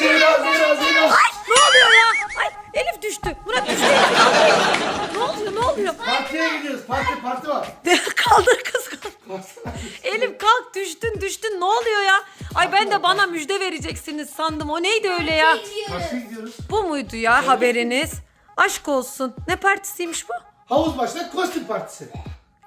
Zira zira zira. Ne oluyor ya? Ay Elif düştü. Murat düştü. Ne oluyor ne oluyor? Partiye gidiyoruz. Parti parti var. kaldır kız kaldır. Elif kalk düştün düştün ne oluyor ya? Ay ben de bana müjde vereceksiniz sandım. O neydi öyle ya? Partiye gidiyoruz. Bu muydu ya haberiniz? Aşk olsun. Ne partisiymiş bu? Havuz başında kostüm partisi.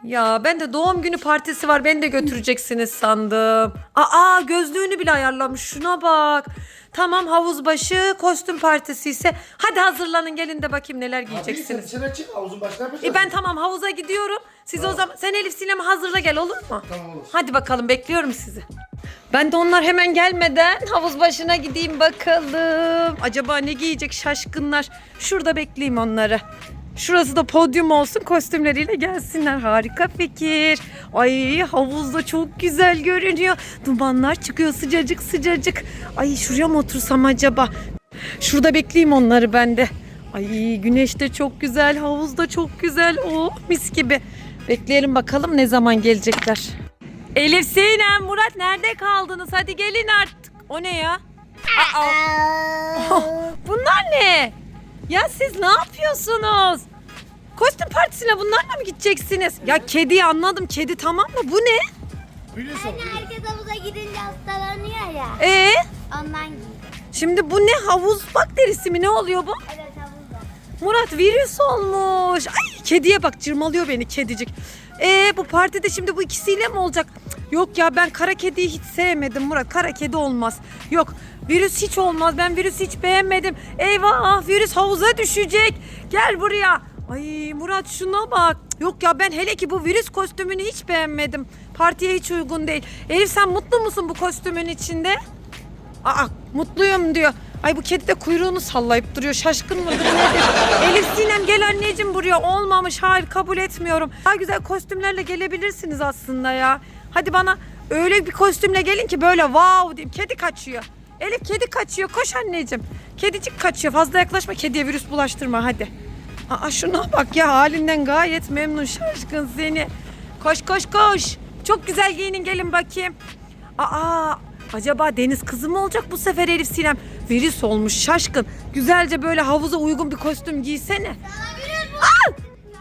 Ya ben de doğum günü partisi var beni de götüreceksiniz sandım. Aa gözlüğünü bile ayarlamış şuna bak. Tamam havuz başı kostüm partisi ise hadi hazırlanın gelin de bakayım neler Hadi sen giyeceksiniz. dışarı çık havuzun başına yapacağız. E ben tamam havuza gidiyorum. Siz o zaman sen Elif Sinem'i hazırla gel olur mu? Tamam olur. Hadi bakalım bekliyorum sizi. Ben de onlar hemen gelmeden havuz başına gideyim bakalım. Acaba ne giyecek şaşkınlar? Şurada bekleyeyim onları. Şurası da podyum olsun kostümleriyle gelsinler. Harika fikir. Ay havuzda çok güzel görünüyor. Dumanlar çıkıyor sıcacık sıcacık. Ay şuraya mı otursam acaba? Şurada bekleyeyim onları ben de. Ay güneş de çok güzel, havuz da çok güzel. Oh mis gibi. Bekleyelim bakalım ne zaman gelecekler. Elif Sinem, Murat nerede kaldınız? Hadi gelin artık. O ne ya? Aa, oh, bunlar ne? Ya siz ne yapıyorsunuz? Kostüm partisine bunlarla mı gideceksiniz? Ya kedi anladım. Kedi tamam mı? Bu ne? Biliyorsun. Herkes havuza gidince hastalanıyor ya. Ee, Ondan giydim. şimdi bu ne? Havuz bakterisi mi? Ne oluyor bu? Evet havuzda. Murat virüs olmuş. Ay kediye bak cırmalıyor beni kedicik. Ee bu partide şimdi bu ikisiyle mi olacak? Yok ya ben kara kediyi hiç sevmedim Murat. Kara kedi olmaz. Yok virüs hiç olmaz. Ben virüsü hiç beğenmedim. Eyvah virüs havuza düşecek. Gel buraya. Ay Murat şuna bak. Yok ya ben hele ki bu virüs kostümünü hiç beğenmedim. Partiye hiç uygun değil. Elif sen mutlu musun bu kostümün içinde? Aa mutluyum diyor. Ay bu kedi de kuyruğunu sallayıp duruyor. Şaşkın mıdır nedir? Elif Sinem gel anneciğim buraya. Olmamış. Hayır kabul etmiyorum. Daha güzel kostümlerle gelebilirsiniz aslında ya. Hadi bana öyle bir kostümle gelin ki böyle wow diyeyim. Kedi kaçıyor. Elif kedi kaçıyor. Koş anneciğim. Kedicik kaçıyor. Fazla yaklaşma. Kediye virüs bulaştırma hadi. Aa şuna bak ya halinden gayet memnun şaşkın seni. Koş koş koş. Çok güzel giyinin gelin bakayım. Aa acaba deniz kızı mı olacak bu sefer Elif Sinem? Virüs olmuş şaşkın. Güzelce böyle havuza uygun bir kostüm giysene. Aa!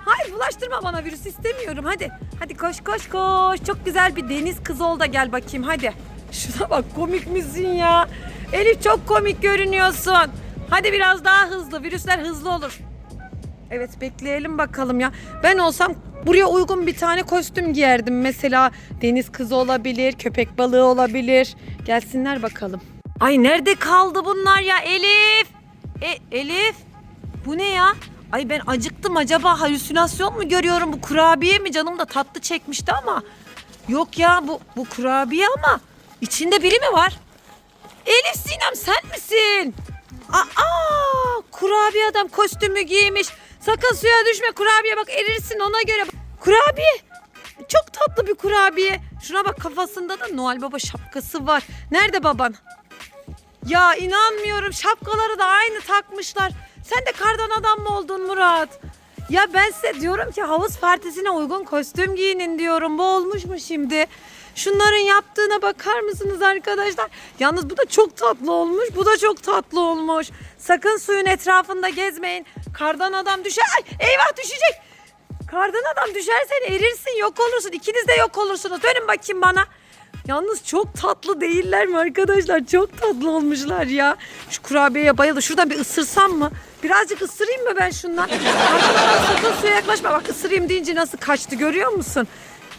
Hayır bulaştırma bana virüs istemiyorum hadi. Hadi koş koş koş. Çok güzel bir deniz kızı ol da gel bakayım hadi. Şuna bak komik misin ya? Elif çok komik görünüyorsun. Hadi biraz daha hızlı. Virüsler hızlı olur. Evet bekleyelim bakalım ya. Ben olsam buraya uygun bir tane kostüm giyerdim. Mesela deniz kızı olabilir, köpek balığı olabilir. Gelsinler bakalım. Ay nerede kaldı bunlar ya Elif? E, Elif? Bu ne ya? Ay ben acıktım acaba halüsinasyon mu görüyorum bu kurabiye mi canım da tatlı çekmişti ama. Yok ya bu bu kurabiye ama içinde biri mi var? Elif Sinem sen misin? Aa, kurabiye adam kostümü giymiş. Sakın suya düşme kurabiye bak erirsin ona göre. Kurabiye. Çok tatlı bir kurabiye. Şuna bak kafasında da Noel Baba şapkası var. Nerede baban? Ya inanmıyorum şapkaları da aynı takmışlar. Sen de kardan adam mı oldun Murat? Ya ben size diyorum ki havuz partisine uygun kostüm giyinin diyorum. Bu olmuş mu şimdi? Şunların yaptığına bakar mısınız arkadaşlar? Yalnız bu da çok tatlı olmuş. Bu da çok tatlı olmuş. Sakın suyun etrafında gezmeyin. Kardan adam düşer. Ay eyvah düşecek. Kardan adam düşersen erirsin yok olursun. İkiniz de yok olursunuz. Dönün bakayım bana. Yalnız çok tatlı değiller mi arkadaşlar? Çok tatlı olmuşlar ya. Şu kurabiyeye bayıldı. Şuradan bir ısırsam mı? Birazcık ısırayım mı ben şundan? Kardan adam sakın suya yaklaşma. Bak ısırayım deyince nasıl kaçtı görüyor musun?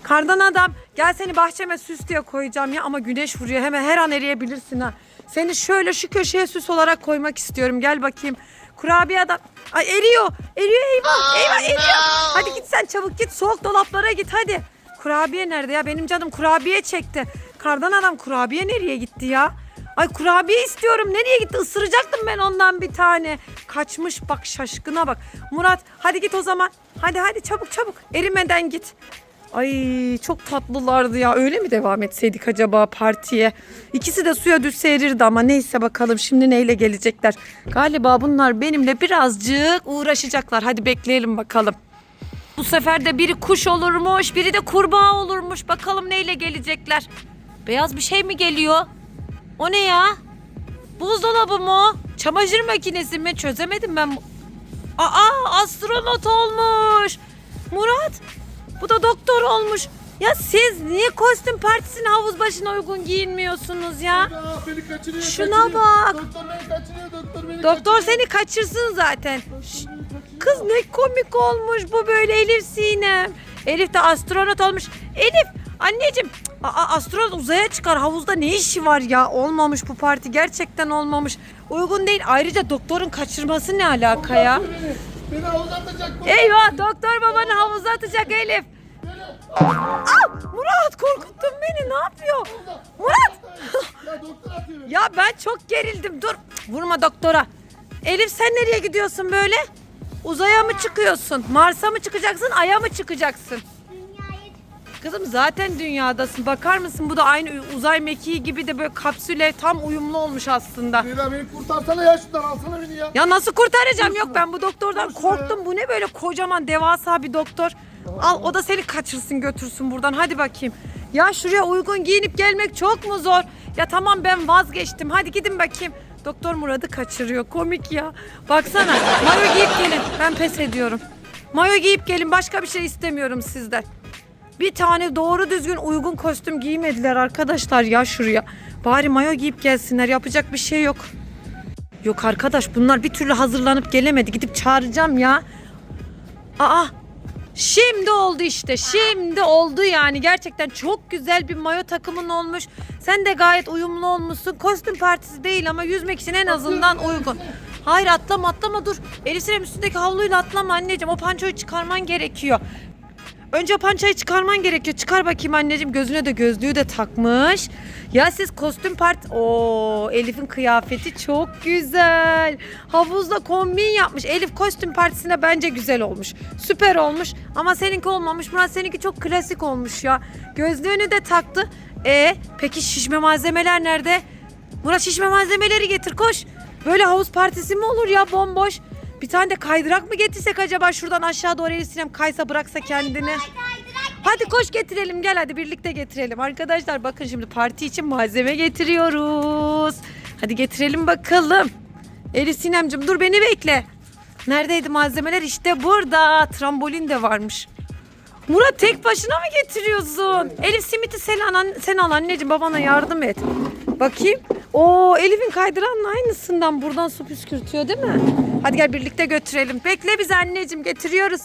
Kardan adam gel seni bahçeme süs diye koyacağım ya ama güneş vuruyor hemen her an eriyebilirsin ha. Seni şöyle şu köşeye süs olarak koymak istiyorum gel bakayım. Kurabiye adam. Ay eriyor. Eriyor eyvah. eyvah eriyor. Hadi git sen çabuk git soğuk dolaplara git hadi. Kurabiye nerede ya? Benim canım kurabiye çekti. Kardan adam kurabiye nereye gitti ya? Ay kurabiye istiyorum. Nereye gitti? Isıracaktım ben ondan bir tane. Kaçmış bak şaşkına bak. Murat hadi git o zaman. Hadi hadi çabuk çabuk. Erimeden git. Ay çok tatlılardı ya. Öyle mi devam etseydik acaba partiye? İkisi de suya düşse erirdi ama neyse bakalım şimdi neyle gelecekler. Galiba bunlar benimle birazcık uğraşacaklar. Hadi bekleyelim bakalım. Bu sefer de biri kuş olurmuş, biri de kurbağa olurmuş. Bakalım neyle gelecekler. Beyaz bir şey mi geliyor? O ne ya? Buzdolabı mu? Çamaşır makinesi mi? Çözemedim ben. Aa astronot olmuş. Murat bu da doktor olmuş. Ya siz niye kostüm partisine havuz başına uygun giyinmiyorsunuz ya? Aa, beni kaçırıyor. Şuna kaçırıyor. bak. Doktor beni kaçırıyor. Doktor beni Doktor kaçırıyor. seni kaçırsın zaten. Şşt. Kız ne komik olmuş bu böyle Elif Sinem. Elif de astronot olmuş. Elif anneciğim aa, astronot uzaya çıkar havuzda ne işi var ya olmamış bu parti gerçekten olmamış. Uygun değil ayrıca doktorun kaçırması ne alaka ya? Beni, havuza atacak. Eyvah doktor babanı havuza atacak Elif. Aa, Murat korkuttun beni ne yapıyor? Murat. Ya doktor atıyor beni. Ya ben çok gerildim dur. Vurma doktora. Elif sen nereye gidiyorsun böyle? Uzaya mı çıkıyorsun? Mars'a mı çıkacaksın? Ay'a mı çıkacaksın? Kızım zaten dünyadasın. Bakar mısın? Bu da aynı uzay mekiği gibi de böyle kapsüle tam uyumlu olmuş aslında. Leyla beni kurtarsana ya şundan alsana beni ya. Ya nasıl kurtaracağım? Yok ben bu doktordan korktum. Bu ne böyle kocaman devasa bir doktor. Al o da seni kaçırsın götürsün buradan. Hadi bakayım. Ya şuraya uygun giyinip gelmek çok mu zor? Ya tamam ben vazgeçtim. Hadi gidin bakayım. Doktor Murat'ı kaçırıyor. Komik ya. Baksana. Mayo giyip gelin. Ben pes ediyorum. Mayo giyip gelin. Başka bir şey istemiyorum sizden. Bir tane doğru düzgün uygun kostüm giymediler arkadaşlar ya şuraya. Bari mayo giyip gelsinler. Yapacak bir şey yok. Yok arkadaş bunlar bir türlü hazırlanıp gelemedi. Gidip çağıracağım ya. Aa şimdi oldu işte. Şimdi oldu yani. Gerçekten çok güzel bir mayo takımın olmuş. Sen de gayet uyumlu olmuşsun. Kostüm partisi değil ama yüzmek için en azından uygun. Hayır atlama atlama dur. Elif Sinem üstündeki havluyla atlama anneciğim. O pançoyu çıkarman gerekiyor. Önce pançayı çıkarman gerekiyor. Çıkar bakayım anneciğim. Gözüne de gözlüğü de takmış. Ya siz kostüm part... Oo Elif'in kıyafeti çok güzel. Havuzda kombin yapmış. Elif kostüm partisine bence güzel olmuş. Süper olmuş. Ama seninki olmamış. Murat seninki çok klasik olmuş ya. Gözlüğünü de taktı. E peki şişme malzemeler nerede? Murat şişme malzemeleri getir koş. Böyle havuz partisi mi olur ya bomboş? Bir tane de kaydırak mı getirsek acaba şuradan aşağı doğru Elif Sinem kaysa bıraksa kendini. Hadi koş getirelim gel hadi birlikte getirelim. Arkadaşlar bakın şimdi parti için malzeme getiriyoruz. Hadi getirelim bakalım. Elif Sinemcim dur beni bekle. Neredeydi malzemeler? İşte burada. Trambolin de varmış. Murat tek başına mı getiriyorsun? Elif simiti sen al, sen al anneciğim babana yardım et. Bakayım. Oo Elif'in kaydıranla aynısından buradan su püskürtüyor değil mi? Hadi gel birlikte götürelim. Bekle biz anneciğim getiriyoruz.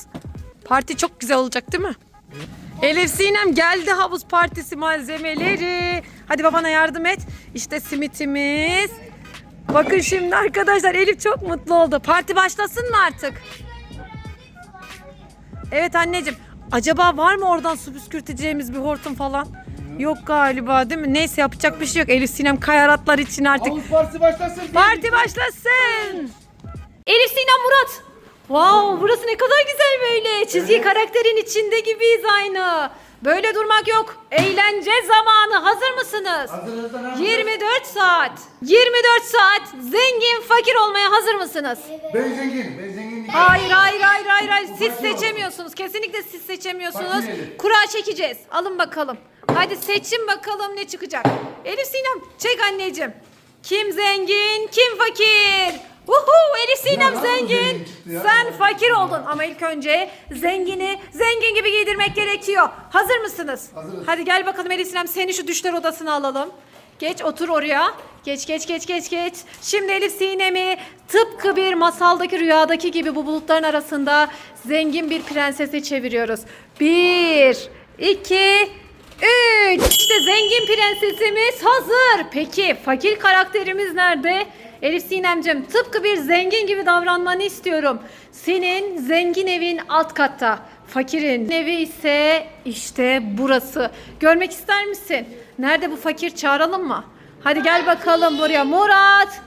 Parti çok güzel olacak değil mi? Elif Sinem geldi havuz partisi malzemeleri. Hadi babana yardım et. İşte simitimiz. Bakın şimdi arkadaşlar Elif çok mutlu oldu. Parti başlasın mı artık? Evet anneciğim. Acaba var mı oradan su püskürteceğimiz bir hortum falan? Yok galiba değil mi? Neyse yapacak bir şey yok. Elif Sinem kayaratlar için artık. Havuz partisi başlasın. Parti başlasın. Elif Sinem Murat. Wow burası ne kadar güzel böyle. Çizgi karakterin içinde gibiyiz aynı. Böyle durmak yok. Eğlence zamanı. Hazır mısınız? Hazırız da ne 24 saat. 24 saat zengin fakir olmaya hazır mısınız? Ben zengin. Ben zengin değilim. Hayır hayır hayır hayır hayır. Siz seçemiyorsunuz. Kesinlikle siz seçemiyorsunuz. Kura çekeceğiz. Alın bakalım. Hadi seçin bakalım ne çıkacak. Elif Sinem çek anneciğim. Kim zengin, kim fakir? Uhu Elif Sinem zengin. zengin çıktı ya? Sen fakir oldun ama ilk önce zengini zengin gibi giydirmek gerekiyor. Hazır mısınız? Hazırız. Hadi gel bakalım Elif Sinem seni şu düşler odasına alalım. Geç otur oraya. Geç geç geç geç geç. Şimdi Elif Sinem'i tıpkı bir masaldaki rüyadaki gibi bu bulutların arasında zengin bir prensese çeviriyoruz. Bir, iki, üç. İşte zengin prensesimiz hazır. Peki fakir karakterimiz nerede? Elif Sinemcim tıpkı bir zengin gibi davranmanı istiyorum. Senin zengin evin alt katta. Fakirin evi ise işte burası. Görmek ister misin? Nerede bu fakir çağıralım mı? Hadi gel bakalım buraya. Murat!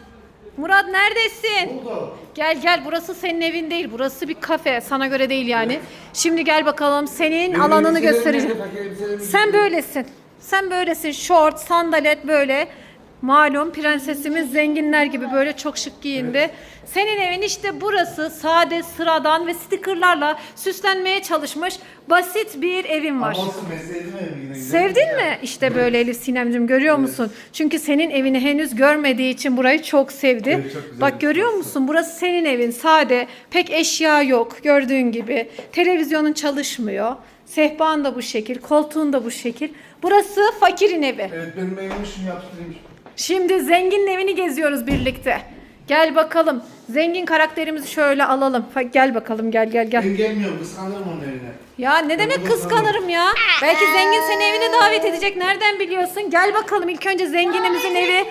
Murat neredesin? Gel gel burası senin evin değil. Burası bir kafe. Sana göre değil yani. Şimdi gel bakalım senin alanını göstereceğim. Sen böylesin. Sen böylesin. Şort, sandalet böyle. Malum prensesimiz zenginler gibi böyle çok şık giyindi. Senin evin işte burası sade, sıradan ve stikerlarla süslenmeye çalışmış basit bir evin var. Ama olsun ben sevdim evi yine. güzel. Sevdin mi? İşte böyle Elif Sinemcim görüyor musun? Çünkü senin evini henüz görmediği için burayı çok sevdi. Evet, çok. Bak görüyor musun? Burası senin evin. Sade. Pek eşya yok gördüğün gibi. Televizyonun çalışmıyor. Sehpan da bu şekil, koltuğun da bu şekil. Burası fakirin evi. Evet benim evimi şunu yaptırayım. Şimdi zenginin evini geziyoruz birlikte. Gel bakalım. Zengin karakterimizi şöyle alalım. Fa- Gel bakalım gel gel gel. Ben gelmiyorum kıskanırım onun evine. Ya ne demek kıskanırım ya? Belki zengin seni evine davet edecek. Nereden biliyorsun? Gel bakalım ilk önce zenginimizin evi.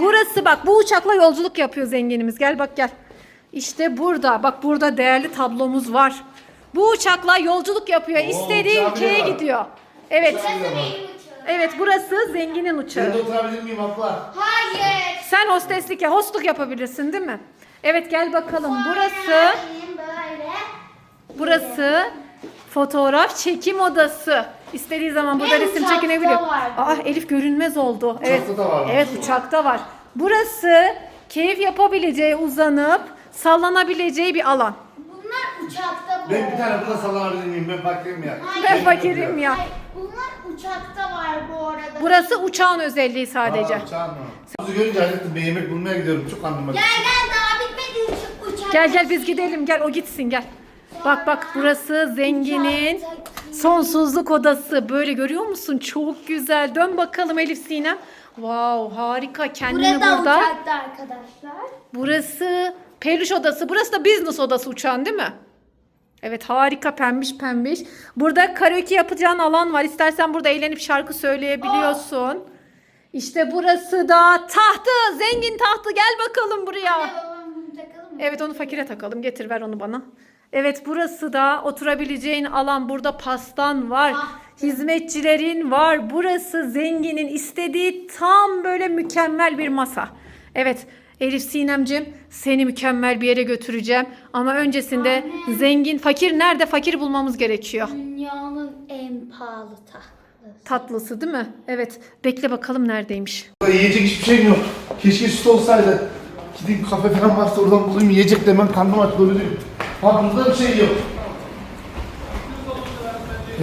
Burası bak bu uçakla yolculuk yapıyor zenginimiz. Gel bak gel. İşte burada. Bak burada değerli tablomuz var. Bu uçakla yolculuk yapıyor. Oo, İstediği ülkeye gidiyor. Evet. Bile var. Evet burası zenginin Ben uçağı. de oturabilir miyim abla? Hayır. Sen hosteslik ya hostluk yapabilirsin değil mi? Evet gel bakalım. Burası Benim böyle. Burası fotoğraf çekim odası. İstediği zaman burada Hem resim uçakta çekinebiliyor. var. Aa Elif görünmez oldu. evet. da var. Evet uçakta var. Burası keyif yapabileceği, uzanıp sallanabileceği bir alan. Bunlar uçakta bu. Ben bir tane burada sallanabilir miyim? Ben fakirim ya. Hayır. Ben fakirim ya. Hayır, bunlar uçakta var bu arada. Burası uçağın özelliği sadece. Aa, uçağın mı? Kuzu görünce acıktım. Ben yemek bulmaya gidiyorum. Çok acıktı. Gel gel daha bitmedi uç- uçak. Gel gel biz gidelim gel o gitsin gel. Bak bak burası zenginin sonsuzluk odası. Böyle görüyor musun? Çok güzel. Dön bakalım Elif Sinem. Wow harika kendini Burada burada. uçakta arkadaşlar. Burası peluş odası. Burası da business odası uçağın değil mi? Evet harika pembiş pembiş. Burada karaoke yapacağın alan var. İstersen burada eğlenip şarkı söyleyebiliyorsun. İşte burası da tahtı. Zengin tahtı. Gel bakalım buraya. Anne? Evet onu fakire takalım. Getir ver onu bana. Evet burası da oturabileceğin alan. Burada pastan var. Ah. Hizmetçilerin var. Burası zenginin istediği tam böyle mükemmel bir masa. Evet Elif Sinemcim seni mükemmel bir yere götüreceğim. Ama öncesinde Anne. zengin fakir nerede fakir bulmamız gerekiyor. Dünyanın en pahalı tahtı. Tatlısı değil mi? Evet bekle bakalım neredeymiş. Burada yiyecek hiçbir şeyim yok. Keşke süt olsaydı. Gideyim kafe falan varsa oradan bulayım yiyecek de ben karnım aç doyurayım. Ha burada bir şey yok.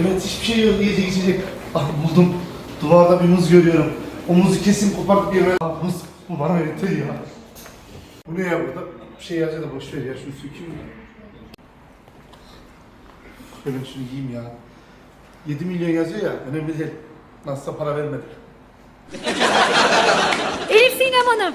Evet hiçbir şey yok yiyecek içecek. Ah buldum. Duvarda bir muz görüyorum. O muzu kesin kopartıp yemem. Ah muz bu bana yeter ya. Bu ne ya burada? Bir şey yazıyor da boş ver ya şunu sökeyim ya. Şöyle şunu yiyeyim ya. 7 milyon yazıyor ya önemli değil. Nasılsa para vermedi. Elif Sinem Hanım.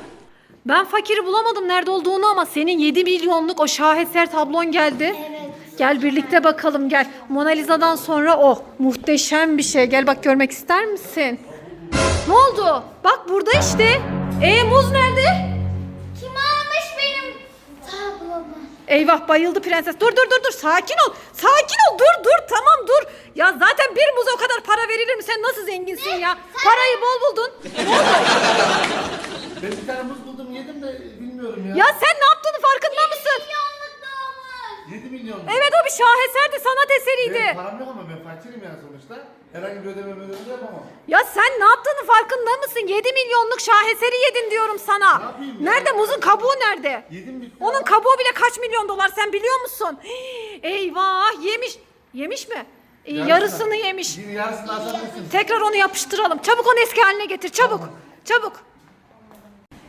Ben fakiri bulamadım nerede olduğunu ama senin 7 milyonluk o şaheser tablon geldi. Evet. Gel birlikte bakalım gel. Mona Lisa'dan sonra o. Muhteşem bir şey. Gel bak görmek ister misin? Ne oldu? Bak burada işte. E muz nerede? Eyvah bayıldı prenses. Dur dur dur dur sakin ol. Sakin ol dur dur tamam dur. Ya zaten bir muza o kadar para verilir mi? Sen nasıl zenginsin ya? Parayı bol buldun. Ben bir tane muz buldum yedim de bilmiyorum ya. Ya sen ne yaptığını farkında mısın? Milyonluk doğmuş. 7 milyon. Evet o bir şaheserdi sanat eseriydi. Benim param yok ama ben fakirim yani sonuçta. Herhangi bir ödeme ödeme yapamam. Ya sen ne yaptığını farkında mısın? 7 milyonluk şaheseri yedin diyorum sana. Ne yapayım ya? Nerede muzun kabuğu nerede? Yedim bir Onun kabuğu bile kaç milyon dolar sen biliyor musun? Hii, Eyvah yemiş. Yemiş mi? Ee, Yarısını yemiş. Bir yarısını atabilirsin. Tekrar onu yapıştıralım. Çabuk onu eski haline getir. Çabuk. Çabuk.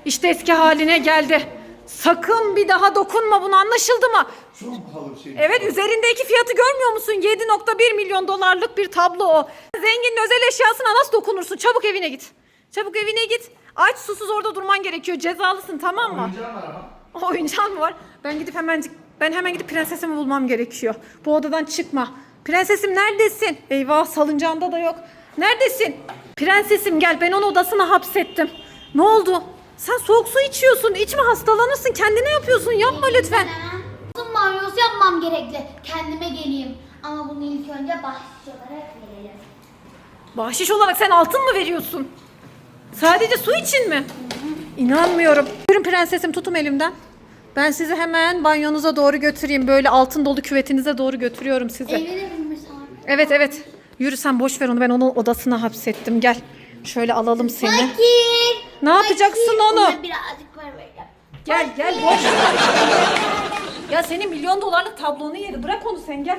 İşte eski haline geldi. Sakın bir daha dokunma buna anlaşıldı mı? Çok pahalı bir şey. Evet üzerindeki fiyatı görmüyor musun? 7.1 milyon dolarlık bir tablo o. Zenginin özel eşyasına nasıl dokunursun? Çabuk evine git. Çabuk evine git. Aç susuz orada durman gerekiyor. Cezalısın tamam mı? Oyuncağım var ama. Oyuncağın mı var? Ben gidip hemen ben hemen gidip prensesimi bulmam gerekiyor. Bu odadan çıkma. Prensesim neredesin? Eyvah salıncağında da yok. Neredesin? Prensesim gel ben onu odasına hapsettim. Ne oldu? Sen soğuk su içiyorsun. İçme hastalanırsın. Kendine yapıyorsun. Yapma lütfen. Uzun banyosu yapmam gerekli. Kendime geleyim. Ama bunu ilk önce bahşiş olarak verelim. Bahşiş olarak sen altın mı veriyorsun? Sadece su için mi? İnanmıyorum. Buyurun prensesim tutun elimden. Ben sizi hemen banyonuza doğru götüreyim. Böyle altın dolu küvetinize doğru götürüyorum sizi. Evine binmiş abi. Evet evet. Yürü sen boş ver onu ben onun odasına hapsettim gel. Şöyle alalım seni. Fakir. Ne yapacaksın Fakir. onu? Ona birazcık para vereceğim. Gel gel boş ver. Ya senin milyon dolarlık tablonu yedi. Bırak onu sen gel.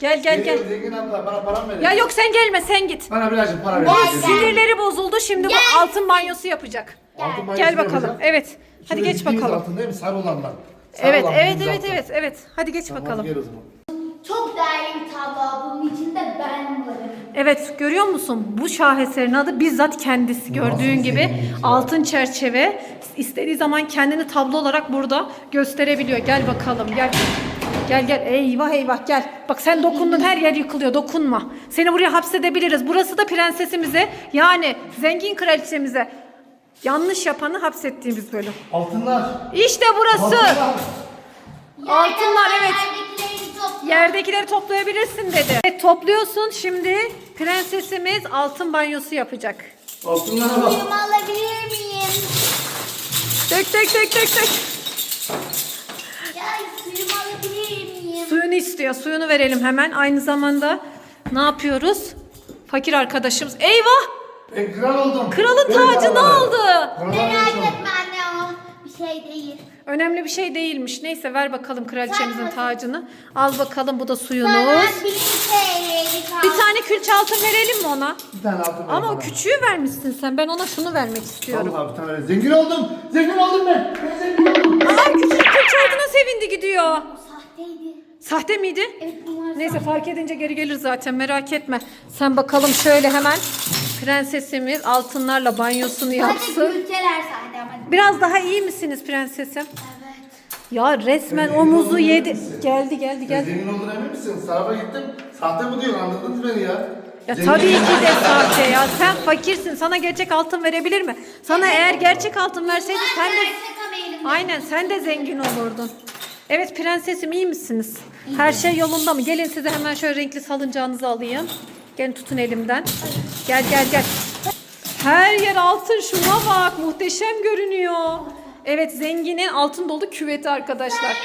Gel gel gel. Zengin abla bana para mı verin? Ya yok sen gelme sen git. Bana birazcık para verin. Gel. Sinirleri bozuldu şimdi bu Gel. altın banyosu yapacak. Altın banyosu Gel bakalım. yapacağım. Evet. Hadi geç bildiğiniz bakalım. altın değil mi? Sarı olanlar. Sarı Evet olan evet bildiğiniz evet altın. evet evet. Hadi geç Tamam, bakalım. gel o zaman. Çok değerli bir tablo. Bunun içinde ben varım. Evet görüyor musun? Bu şaheserin adı bizzat kendisi gördüğün gibi altın çerçeve. İstediği zaman kendini tablo olarak burada gösterebiliyor. Gel bakalım gel. Gel gel eyvah eyvah gel. Bak sen dokundun her yer yıkılıyor dokunma. Seni buraya hapsedebiliriz. Burası da prensesimize yani zengin kraliçemize yanlış yapanı hapsettiğimiz bölüm. Altınlar. İşte burası. Altınlar. Altınlar, evet. Yerdekileri toplayabilirsin dedi. Evet topluyorsun şimdi prensesimiz altın banyosu yapacak. Altınlara bak. Suyumu alabilir miyim? Dök dök dök dök dök. Ya suyumu alabilir miyim? Suyunu istiyor. Suyunu verelim hemen. Aynı zamanda ne yapıyoruz? Fakir arkadaşımız. Eyvah! Ben kral oldum. Kralın Benim tacını aldı. Merak etme anne o bir şey değil. Önemli bir şey değilmiş. Neyse ver bakalım kraliçemizin tacını. Al bakalım bu da Sana suyunuz. bir tane külçe altın verelim mi ona? Bir tane altın ver Ama o bana. küçüğü vermişsin sen. Ben ona şunu vermek istiyorum. Allah bir tane ver. Zengin oldum. Zengin oldum ben. Ben zengin oldum. Aa küçük külçe altına sevindi gidiyor. Sahteydi. Sahte miydi? Evet bunlar Neyse fark edince geri gelir zaten merak etme. Sen bakalım şöyle hemen prensesimiz altınlarla banyosunu Sadece yapsın. külçeler sahte ama. Biraz daha iyi misiniz prensesim? Evet. Ya resmen Zengin o muzu olduğunu yedi. emin misin? Geldi geldi geldi. zengin olduğuna emin misin? Sarafa gittim. Sahte bu diyorsun anladınız beni ya. Ya Zengin tabii ki de sahte ya. Sen fakirsin. Sana gerçek altın verebilir mi? Sana eğer gerçek altın verseydi sen de. Aynen sen de zengin olurdun. Evet prensesim iyi misiniz? Her şey yolunda mı? Gelin size hemen şöyle renkli salıncağınızı alayım. Gelin tutun elimden. Gel gel gel. Her yer altın şuna bak muhteşem görünüyor. Evet zenginin altın dolu küveti arkadaşlar.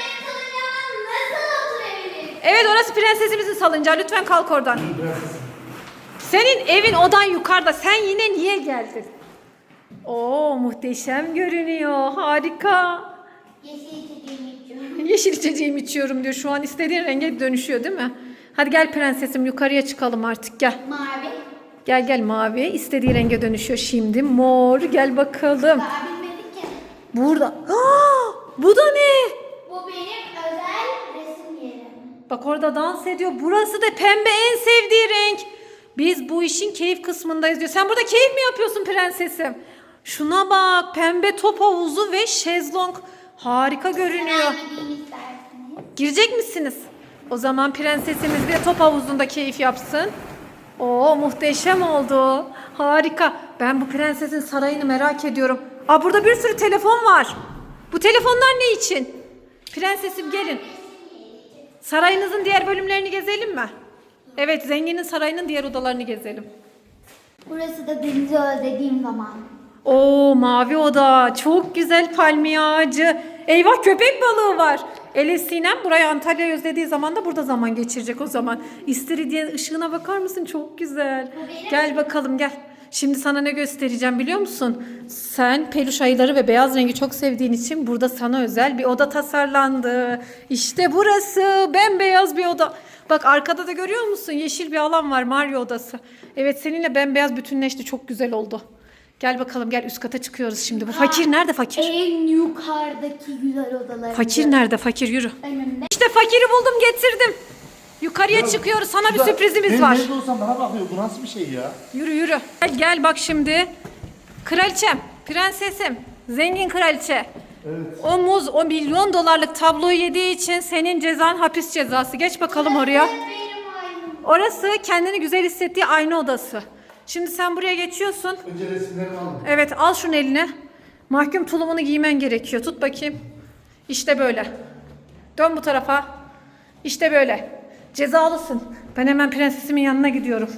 Evet orası prensesimizin salıncağı lütfen kalk oradan. Senin evin odan yukarıda sen yine niye geldin? Oo muhteşem görünüyor harika. Yeşil içeceğimi içiyorum. Yeşil içeceğimi içiyorum diyor. Şu an istediğin renge dönüşüyor değil mi? Hadi gel prensesim yukarıya çıkalım artık gel. Mavi. Gel gel mavi. istediği renge dönüşüyor şimdi. Mor gel bakalım. Daha bilmedik ki. Burada. Aa, bu da ne? Bu benim özel resim yerim. Bak orada dans ediyor. Burası da pembe en sevdiği renk. Biz bu işin keyif kısmındayız diyor. Sen burada keyif mi yapıyorsun prensesim? Şuna bak pembe top havuzu ve şezlong. Harika görünüyor. Girecek misiniz? O zaman prensesimiz de top havuzunda keyif yapsın. Oo muhteşem oldu. Harika. Ben bu prensesin sarayını merak ediyorum. Aa burada bir sürü telefon var. Bu telefonlar ne için? Prensesim gelin. Sarayınızın diğer bölümlerini gezelim mi? Evet zenginin sarayının diğer odalarını gezelim. Burası da denizi özlediğim zaman. Oo mavi oda. Çok güzel palmiye ağacı. Eyvah köpek balığı var. Elif Sinem burayı Antalya'yı özlediği zaman da burada zaman geçirecek o zaman. İstiridye ışığına bakar mısın? Çok güzel. Gel bakalım gel. Şimdi sana ne göstereceğim biliyor musun? Sen peluş ayıları ve beyaz rengi çok sevdiğin için burada sana özel bir oda tasarlandı. İşte burası bembeyaz bir oda. Bak arkada da görüyor musun? Yeşil bir alan var Mario odası. Evet seninle bembeyaz bütünleşti. Çok güzel oldu. Gel bakalım gel üst kata çıkıyoruz şimdi. Bu fakir nerede fakir? En yukarıdaki güzel odalar. Fakir nerede fakir yürü. Önümde. İşte fakiri buldum getirdim. Yukarıya çıkıyoruz sana bir Şurada- sürprizimiz ben var. nerede olsam bana bakıyor. Bu nasıl bir şey ya? Yürü yürü. Gel, gel bak şimdi. Kraliçem, prensesim, zengin kraliçe. Evet. O muz o milyon dolarlık tabloyu yediği için senin cezan hapis cezası. Geç bakalım oraya. Benim aynım. Orası kendini güzel hissettiği ayna odası. Şimdi sen buraya geçiyorsun. Önce resimlerimi aldım. Evet al şunu eline. Mahkum tulumunu giymen gerekiyor. Tut bakayım. İşte böyle. Dön bu tarafa. İşte böyle. Cezalısın. Ben hemen prensesimin yanına gidiyorum.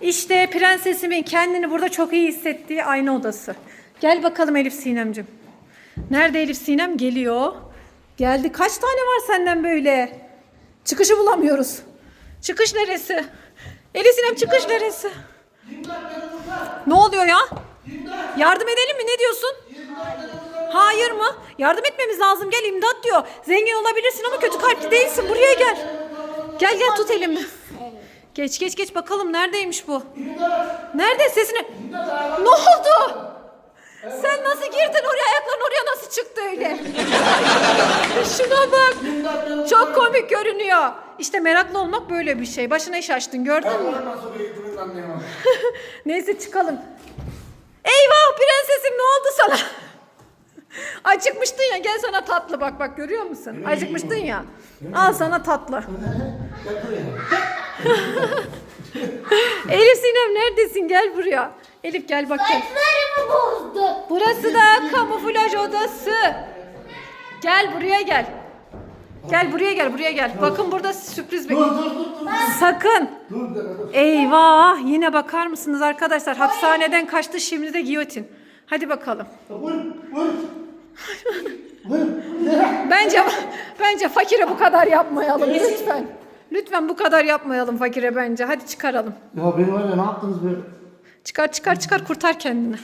İşte prensesimin kendini burada çok iyi hissettiği ayna odası. Gel bakalım Elif Sinemcim. Nerede Elif Sinem? Geliyor. Geldi. Kaç tane var senden böyle? Çıkışı bulamıyoruz. Çıkış neresi? Elif Sinem çıkış neresi? Ne oluyor ya? Yardım edelim mi? Ne diyorsun? Hayır mı? Yardım etmemiz lazım. Gel imdat diyor. Zengin olabilirsin ama kötü kalpli değilsin. Buraya gel. Gel gel tut elimi. Geç geç geç bakalım neredeymiş bu? Nerede sesini? Ne oldu? Sen nasıl girdin oraya? Ayakların oraya nasıl çıktı öyle? Şuna bak. Çok komik görünüyor. İşte meraklı olmak böyle bir şey. Başına iş açtın gördün mü? Neyse çıkalım. Eyvah prensesim ne oldu sana? Acıkmıştın ya gel sana tatlı bak bak görüyor musun? Acıkmıştın ya. Al sana tatlı. Elif Sinem neredesin? Gel buraya. Elif gel bak gel. Saçlarımı bozdu. Burası da kamuflaj odası. Gel buraya gel. Gel buraya gel buraya gel. Bakın burada sürpriz Dur bekliyor. dur dur dur. Sakın. Dur dakika dur. Eyvah yine bakar mısınız arkadaşlar hapishaneden kaçtı şimdi de giyotin. Hadi bakalım. Vur vur. Vur. Bence bence fakire bu kadar yapmayalım lütfen. Lütfen bu kadar yapmayalım fakire bence. Hadi çıkaralım. Ya beni var ya ne yaptınız böyle? Çıkar çıkar çıkar kurtar kendini.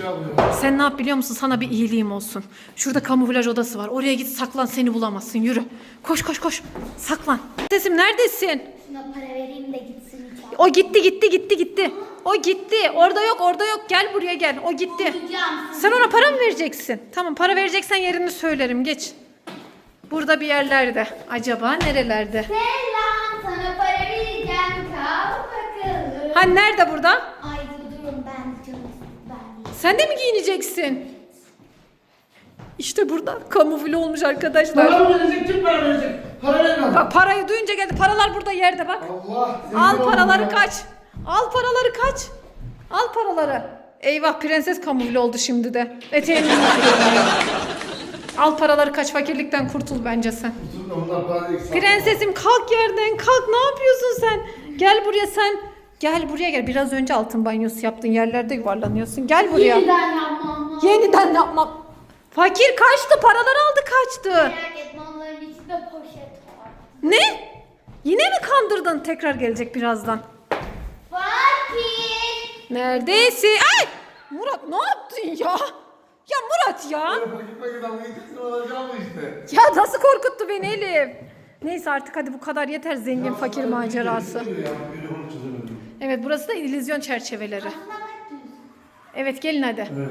Ya bu ya. Sen ne yap biliyor musun? Sana bir iyiliğim olsun. Şurada kamuflaj odası var. Oraya git saklan seni bulamazsın. Yürü. Koş koş koş. Saklan. Sesim neredesin? Şuna para vereyim de gitsin. O gitti gitti gitti gitti. O gitti. Orada yok orada yok. Gel buraya gel. O gitti. Sen ona para mı vereceksin? Tamam para vereceksen yerini söylerim. Geç. Burada bir yerlerde. Acaba nerelerde? Selam sana para vereceğim kal bakalım. Ha nerede burada? Ay dur durun ben canım ben. Sen de mi giyineceksin? İşte burada kamufle olmuş arkadaşlar. Para mı verecek? Kim para verecek? Para vermem. Bak parayı duyunca geldi. Paralar burada yerde bak. Allah. zengin Al oldum paraları ya. kaç. Al paraları kaç. Al paraları. Eyvah prenses kamufle oldu şimdi de. Eteğini. Al paraları kaç fakirlikten kurtul bence sen. Dur da bunlar para değil. Prensesim kalk yerden kalk ne yapıyorsun sen? Gel buraya sen. Gel buraya gel. Biraz önce altın banyosu yaptın. Yerlerde yuvarlanıyorsun. Gel buraya. Yeniden yapmam lazım. Yeniden yapmak. Fakir kaçtı. Paraları aldı kaçtı. Merak etme onların içinde poşet var. Ne? Yine mi kandırdın? Tekrar gelecek birazdan. Fatih. Neredesin? Ay! Murat ne yaptın ya? Ya Murat ya. Ya nasıl korkuttu beni Elif? Neyse artık hadi bu kadar yeter zengin fakir macerası. Evet burası da illüzyon çerçeveleri. Evet gelin hadi. Evet.